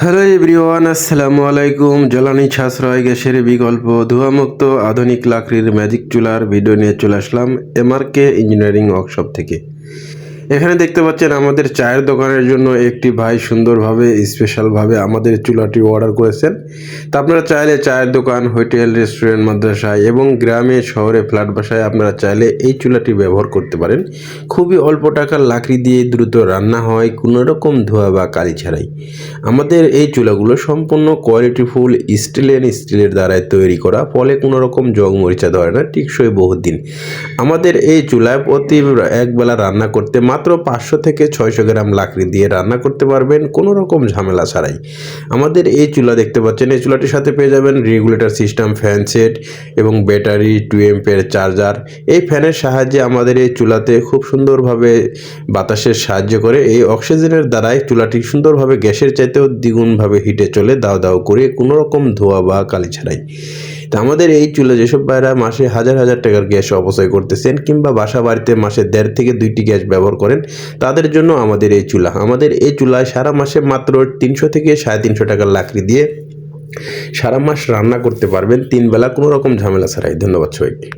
Hello everyone, আসসালামু আলাইকুম। জ্বালানি ছাশ্রয় গ্যাসের বিকল্প, ধোঁয়ামুক্ত আধুনিক লাকড়ির ম্যাজিক চুলার ভিডিও নিয়ে চলে আসলাম এমআরকে ইঞ্জিনিয়ারিং ওয়ার্কশপ থেকে। এখানে দেখতে পাচ্ছেন আমাদের চায়ের দোকানের জন্য একটি ভাই সুন্দরভাবে স্পেশালভাবে আমাদের চুলাটি অর্ডার করেছেন। তা আপনারা চাইলে চায়ের দোকান, হোটেল রেস্টুরেন্ট মাদ্রাসায় এবং গ্রামে, শহরে ফ্ল্যাট বাসায় আপনারা চাইলে এই চুলাটি ব্যবহার করতে পারেন। খুবই অল্প টাকার লাকড়ি দিয়ে দ্রুত রান্না হয়, কোনো রকম ধোয়া বা কালি ছাড়াই। আমাদের এই চুলাগুলো সম্পূর্ণ কোয়ালিটিফুল স্টিল অ্যান্ড স্টিলের দ্বারাই তৈরি করা, ফলে কোনো রকম জং মরিচা ধরে না, টিকসই বহুত দিন আমাদের এই চুলায় প্রতি একবেলা রান্না করতে মাত্র পাঁচশো থেকে ছয়শো গ্রাম লাকড়ি দিয়ে রান্না করতে পারবেন, কোনো রকম ঝামেলা ছাড়াই। আমাদের এই চুলা দেখতে পাচ্ছেন, এই চুলাটির সাথে পেয়ে যাবেন রেগুলেটর সিস্টেম, ফ্যান সেট এবং ব্যাটারি, টু এমপের চার্জার। এই ফ্যানের সাহায্যে আমাদের এই চুলাতে খুব সুন্দরভাবে বাতাসের সাহায্য করে, এই অক্সিজেনের দ্বারাই চুলাটি সুন্দরভাবে গ্যাসের চাইতেও দ্বিগুণভাবে হিটে চলে, দাও দাও করে কোনো রকম ধোয়া বা কালি ছাড়াই। তা আমাদের এই চুলে যেসব ভাইরা মাসে হাজার হাজার টাকার গ্যাস অপচয় করতেছেন কিংবা বাসা বাড়িতে মাসে দেড় থেকে দুইটি গ্যাস ব্যবহার করেন, তাদের জন্য আমাদের এই চুলা। আমাদের এই চুলায় সারা মাসে মাত্র তিনশো থেকে সাড়ে তিনশো টাকার লাকড়ি দিয়ে সারা মাস রান্না করতে পারবেন। তিন বেলা কোনো রকম ঝামেলা ছাড়াই। ধন্যবাদ সবাইকে।